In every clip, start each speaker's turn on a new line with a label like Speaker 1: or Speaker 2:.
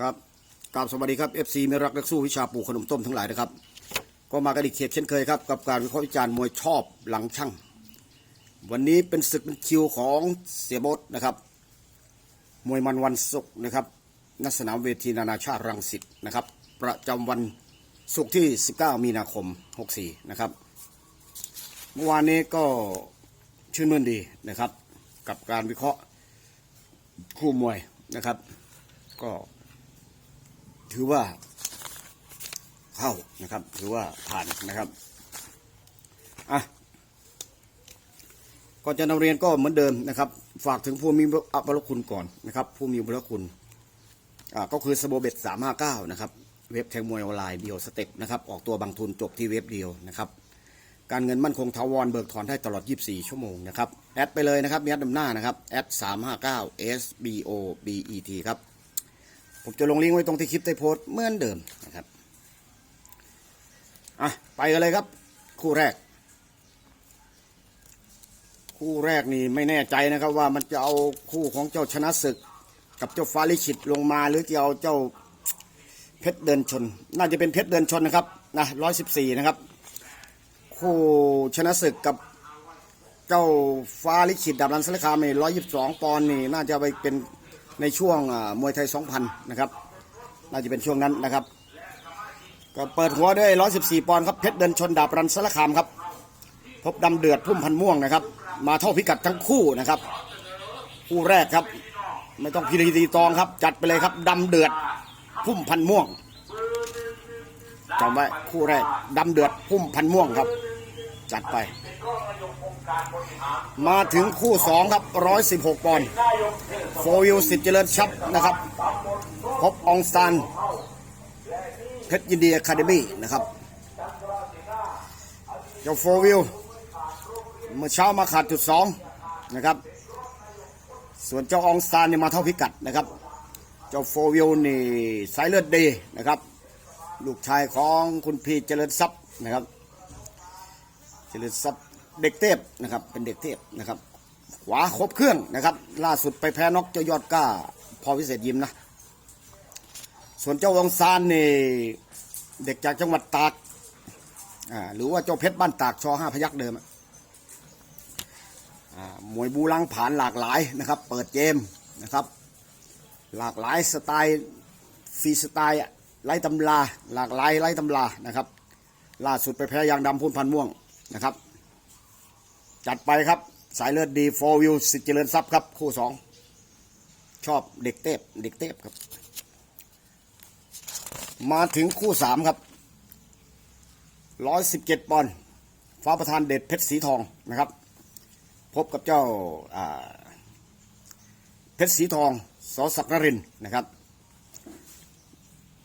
Speaker 1: ครับกราบสวัสดีครับ FC เมรักนักสู้วิชาปลูกขนมต้มทั้งหลายนะครับ ก็มากันอีกเขตเช่นเคยครับ กับการวิเคราะห์วิจารณ์มวยชอบหลังช่าง วันนี้เป็นศึกเป็นคิวของเสียบดนะครับ มวยมันวันศุกร์นะครับณสนามเวทีนานาชาติรังสิตนะครับ ประจำวันศุกร์ที่ 19 มีนาคม 64 นะครับ เมื่อวานนี้ก็ชื่นมื่นดีนะครับ กับการวิเคราะห์คู่มวยนะครับ ก็ ถือว่าเข้านะครับ ถือว่าผ่านนะครับอะก่อนจะนำเรียนก็เหมือนเดิมนะครับ ฝากถึงผู้มีอัปรคุณก่อนนะครับ ผู้มีบุญคุณอ่าก็คือสโบเบ็ดสามห้าเก้านะครับ เว็บแทงมวยออนไลน์เดียวสเต็ปนะครับ ออกตัวบางทุนจบที่เว็บเดียวนะครับ การเงินมั่นคงทาวรเบิกถอนได้ตลอด 24 ชั่วโมงนะครับ แอดไปเลยนะครับมีแอดนำหน้านะครับแอด359 SBOBET ครับ ผมจะลงลิงก์ไว้ตรงที่คลิปได้โพสต์เหมือนเดิมนะครับอะไปกันเลยครับ คู่แรก คู่แรกนี่ไม่แน่ใจนะครับ ว่ามันจะเอาคู่ของเจ้าชนะศึก กับเจ้าฟาลิชิตลงมาหรือจะเอาเจ้าเพชรเดินชน น่าจะเป็นเพชรเดินชนนะครับนะร้อยสิบสี่นะครับ คู่ชนะศึกกับเจ้าฟ้าลิขิตดับรันสลคามนี่ร้อยยิบสองปอนด์นี่น่าจะไปเป็น ในช่วงมวยไทยสองพันนะครับ น่าจะเป็นช่วงนั้นนะครับ ก็เปิดหัวด้วยร้อยสิบสี่ปอนด์ครับเพชรเดินชนดาบรันสลคามครับ พบดำเดือดพุ่มพันม่วงนะครับ มาเท่าพิกัดทั้งคู่นะครับ คู่แรกครับ ไม่ต้องพิธีตีตองครับ จัดไปเลยครับดำเดือดพุ่มพันม่วงจำไว้คู่แรกดำเดือดพุ่มพันม่วงครับ จัดไป มาถึงคู่สองครับร้อยสิบหกปอนด์โฟวิวสิทธิ์เจริญชับนะครับ พบองซานเพชรยินดีอะคาเดมี่นะครับ เจ้าโฟวิวเมื่อเช้ามาขาดจุดสองนะครับ ส่วนเจ้าองซานเนี่ยมาเท่าพิกัดนะครับ เจ้าโฟวิวนี่สายเลือดดีนะครับ ลูกชายของคุณพีเจริญทรัพย์นะครับ เจริญทรัพย์ เด็กเทพนะครับ เป็นเด็กเทพนะครับ ขวาครบเครื่องนะครับ ล่าสุดไปแพ้น็อกเจ้ายอดกล้า พอวิเศษยิ้มนะ ส่วนเจ้าวงซานนี่เด็กจากจังหวัดตากอ่าหรือว่าเจ้าเพชรบ้านตากชอห้าพยักเดิมอ่ามวยบูรังผานหลากหลายนะครับ เปิดเกมนะครับ หลากหลายสไตล์ฟรีสไตล์อะไล่ตำราหลากหลายไล่ตำรานะครับ ล่าสุดไปแพ้ยางดำพุ่นพันม่วงนะครับ จัดไปครับ สายเลือดดีโฟวิวสิทธิ์เจริญทรัพย์ครับ คู่สองชอบเด็กเทพเด็กเทพครับ มาถึงคู่สามครับร้อยสิบเจ็ดปอนด์ฟ้าประธานเด็ดเพชรสีทองนะครับ พบกับเจ้าเพชรสีทองสอศักดิ์นรินนะครับ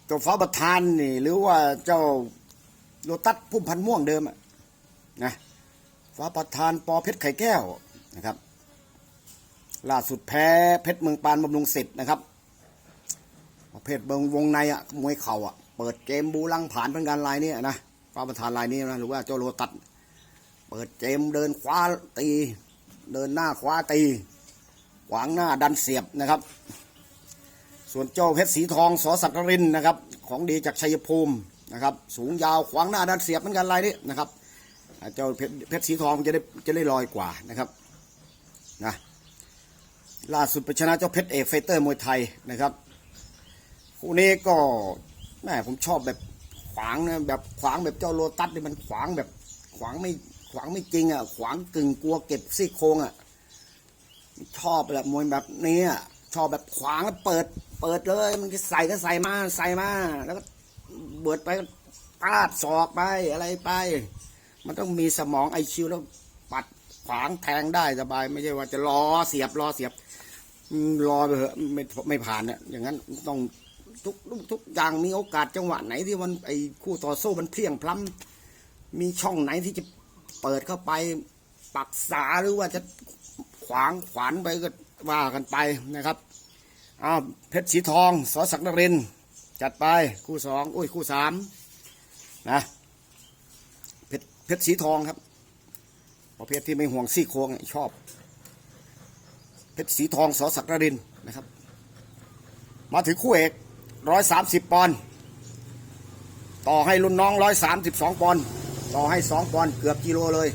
Speaker 1: เจ้าฟ้าประธานนี่หรือว่าเจ้าโลตัสพุ่มพันม่วงเดิมอะนะ ฟ้าประธานปอเพชรไข่แก้วนะครับ ล่าสุดแพ้เพชรเมืองปานบำรุงสิทธิ์นะครับ ประเภทเบิงวงในอะมวยเข่าอะเปิดเกมบูลังผ่านเป็นการลายนี้นะฟ้าประธานลายนี้นะหรือว่าเจ้าโลตัสเปิดเกมเดินคว้าตี เดินหน้าคว้าตี ขวางหน้าดันเสียบนะครับ ส่วนเจ้าเพชรสีทองสอสักรินนะครับ ของดีจากชัยภูมินะครับ สูงยาวขวางหน้าดันเสียบเหมือนกันลายนี้นะครับ เจ้าเพชรเพชรสีทองจะได้จะได้ลอยกว่านะครับนะล่าสุดไปชนะเจ้าเพชรเอกไฟเตอร์มวยไทยนะครับคู่นี้ก็แม่ผมชอบแบบขวางนะแบบขวางแบบเจ้าโลตัสนี่มันขวางแบบขวางไม่ขวางไม่จริงอะขวางกึ่งกลัวเก็บซี่โครงอะชอบแบบมวยแบบนี้ชอบแบบขวางแล้วเปิด เปิดเลย มันก็ใส่ก็ใส่มาใส่มา แล้วก็เบิดไปก็ปาดศอกไปอะไรไป มันต้องมีสมองไอคิวแล้วปัดขวางแทงได้สบาย ไม่ใช่ว่าจะรอเสียบรอเสียบอืมรอไปเถอะไม่ไม่ผ่านเนี่ยอย่างนั้นต้องทุกทุกทุกอย่างมีโอกาสจังหวะไหนที่มันไอคู่ต่อสู้มันเพลียงพล้ำมีช่องไหนที่จะเปิดเข้าไปปักษาหรือว่าจะขวางขวานไปก็ว่ากันไปนะครับอ้าวเพชรสีทองสอศักดิ์นรินจัดไปคู่สองอุ้ยคู่สามนะ เพชรสีทองครับประเภทที่ไม่ห่วงซี่โครงชอบ เพชรสีทองสอศักดินนทร์นะครับ มาถึงคู่เอกร้อยสามสิบปอนด์ต่อให้รุ่นน้องร้อยสามสิบสองปอนด์ต่อให้สองปอนด์เกือบกิโลเลย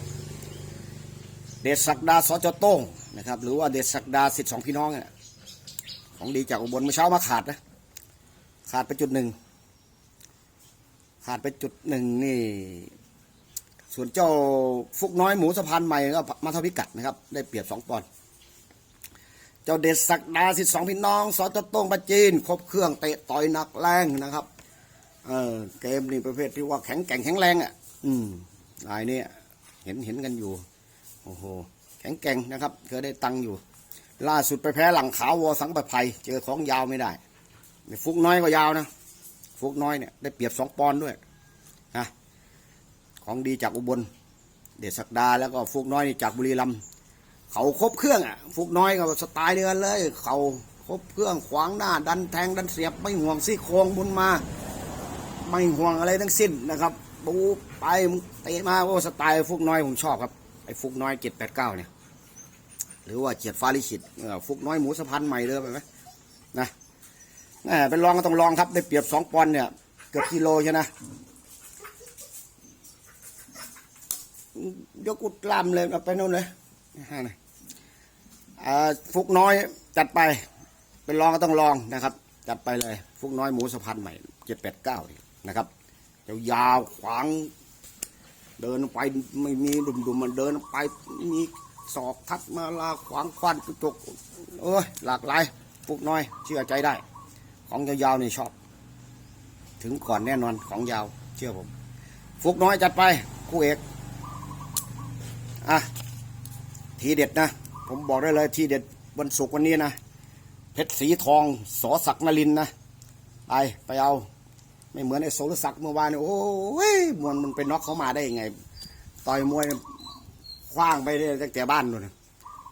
Speaker 1: เดชศักดาสจโต้งนะครับ หรือว่าเดชศักดาสิทธิสองพี่น้องเนี่ยของดีจากอุบลเมื่อเช้ามาขาดนะขาดไปจุดหนึ่งขาดไปจุดหนึ่งนี่ ส่วนเจ้าฟุกน้อยหมูสะพานใหม่ก็มาเท่าพิกัดนะครับ ได้เปรียบสองปอนด์เจ้าเดชศักดาสิทธิสองพี่น้องสจโต้งประจีน ครบเครื่องเตะต่อยหนักแรงนะครับเออเกมนี่ประเภทที่ว่าแข็งแกร่งแข็งแรงอะ อืมรายนี้เห็นเห็นกันอยู่โอ้โหแข็งแกร่งนะครับ เคยได้ตังค์อยู่ ล่าสุดไปแพ้หลังขาววอสังประภัยเจอของยาวไม่ได้ฟุกน้อยก็ยาวนะฟุกน้อยเนี่ยได้เปรียบสองปอนด์ด้วยนะ ของดีจากอุบล เดชศักดาแล้วก็ฟุกน้อยนี่จากบุรีรัมย์เขาครบเครื่องอะฟุกน้อยก็สไตล์เดียวกันเลย เขาครบเครื่องขวางหน้า ดันแทงดันเสียบไม่ห่วงซี่โครงบุญมา ไม่ห่วงอะไรทั้งสิ้นนะครับบูไปมึงเตะมาโอ้สไตล์ฟุกน้อยผมชอบครับไอ้ฟุกน้อยเจ็ดแปดเก้าเนี่ยหรือว่าเจียดฟ้าลิขิตฟุกน้อยหมูสะพานใหม่เลยไปไหมนะเป็นรองก็ต้องลองครับได้เปรียบสองปอนด์เนี่ยเกือบกิโลใช่นะ ยกกุดลำเลยเอาไปโน่นเลยห้าหน่อยอ่าฟุกน้อยจัดไป เป็นรองก็ต้องลองนะครับ จัดไปเลย ฟุกน้อยหมูสะพานใหม่เจ็ดแปดเก้านะครับยาวขวาง เดินไปไม่มีดุมๆมันเดินไปมีศอกทัดมาลาขวางควันกระจกเอ้ยหลากหลายฟุกน้อย เชื่อใจได้ ของยาวๆนี่ชอบ ถึงก่อนแน่นอนของยาวเชื่อผม ฟุกน้อยจัดไปคู่เอก อะทีเด็ดนะ ผมบอกได้เลยทีเด็ดวันศุกร์วันนี้นะเพชรสีทองสอศักนรินนะไปไปเอา ไม่เหมือนไอ้โสรศักดิ์เมื่อวานเนี่ยโอ้ยมวนมันไปน็อกเขามาได้ยังไง ต่อยมวยคว้างไปได้ตั้งแต่บ้านนู่น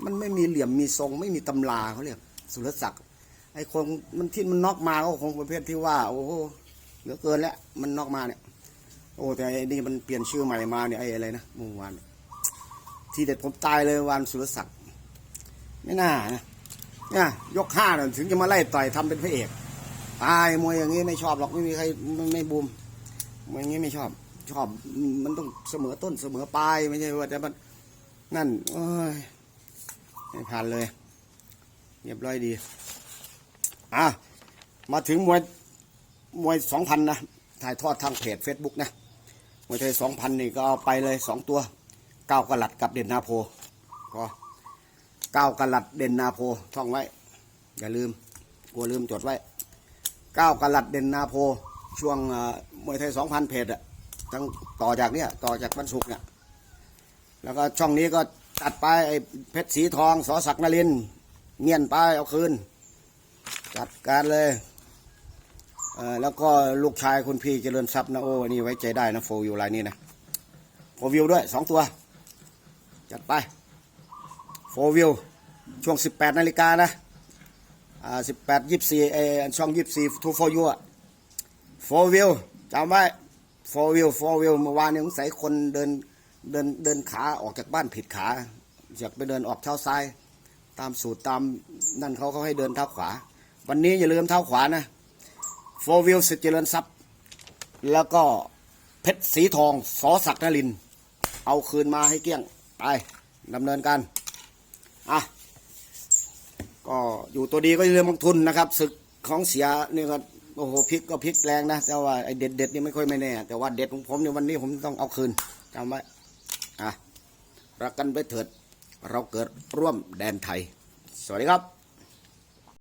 Speaker 1: มันไม่มีเหลี่ยมมีทรง ไม่มีตำราเขาเรียกสุรศักดิ์ไอ้คนมันที่มันน็อกมาก็คงประเภทที่ว่า โอ้โหเหลือเกินแล้วมันน็อกมาเนี่ยโอ้แต่ไอ้นี่มันเปลี่ยนชื่อใหม่มาเนี่ยไอ้อะไรนะเมื่อวานเนี่ย ทีเด็ดผมตายเลยวันสุรศักดิ์ไม่น่านะเนี่ยยกห้าเนี่ยถึงจะมาไล่ต่อยทำเป็นพระเอกตายมวยอย่างนี้ไม่ชอบหรอกไม่มีใครไม่ไม่บูมมวยอย่างนี้ไม่ชอบ ชอบมันต้องเสมอต้นเสมอปลายไม่ใช่ว่าแต่มันนั่นเอ้ยไม่ผ่านเลยเรียบร้อยดีอะมาถึงมวยมวยสองพันนะถ่ายทอดทางเพจเฟซบุ๊กนะมวยไทยสองพันนี่ก็เอาไปเลยสองตัว เก้ากะลัดกับเด่นนาโพก็เก้ากะลัดเด่นนาโพท่องไว้ อย่าลืมกลัวลืมจดไว้เก้ากะลัดเด่นนาโพ ช่วงเอ่อมวยไทยสองพันเพจอะตั้งต่อจากเนี้ยต่อจากบรรสุกร์เนี่ยแล้วก็ช่องนี้ก็ตัดไปไอ้เพชรสีทองสอศักดิ์นรินเงียนไปเอาคืนจัดการเลยเออแล้วก็ลูกชายคุณพี่เจริญทรัพย์นะโอ้อันนี่ไว้ใจได้นะโฟวิวลายนี้นะโฟวิวด้วยสองตัว จัดไปโฟวิวช่วง 18 นาฬิกานะอ่าสิบแปดยี่สี่เออช่องยี่สี่ทูโฟยูอะโฟวิวจำไว้โฟวิวโฟวิวเมื่อวานนี้สงสัยคนเดินเดินเดินขาออกจากบ้านผิดขา อยากไปเดินออกเท้าซ้าย ตามสูตรตามนั่นเขาเขาให้เดินเท้าขวา วันนี้อย่าลืมเท้าขวานะโฟวิวสิทธิเจริญทรัพย์ แล้วก็เพชรสีทองสอศักดิ์นริน เอาคืนมาให้เกลี้ยง ไปดำเนินการอะก็อยู่ตัวดีก็เรื่องลงทุนนะครับศึกของเสียนี่ก็โอ้โหพลิกก็พลิกแรงนะ แต่ว่าไอเด็ดเด็ดนี่ไม่ค่อยไม่แน่ แต่ว่าเด็ดของผมเนี่ยวันนี้ผมต้องเอาคืนจำไว้อะรักกันไปเถิด เราเกิดร่วมแดนไทย สวัสดีครับ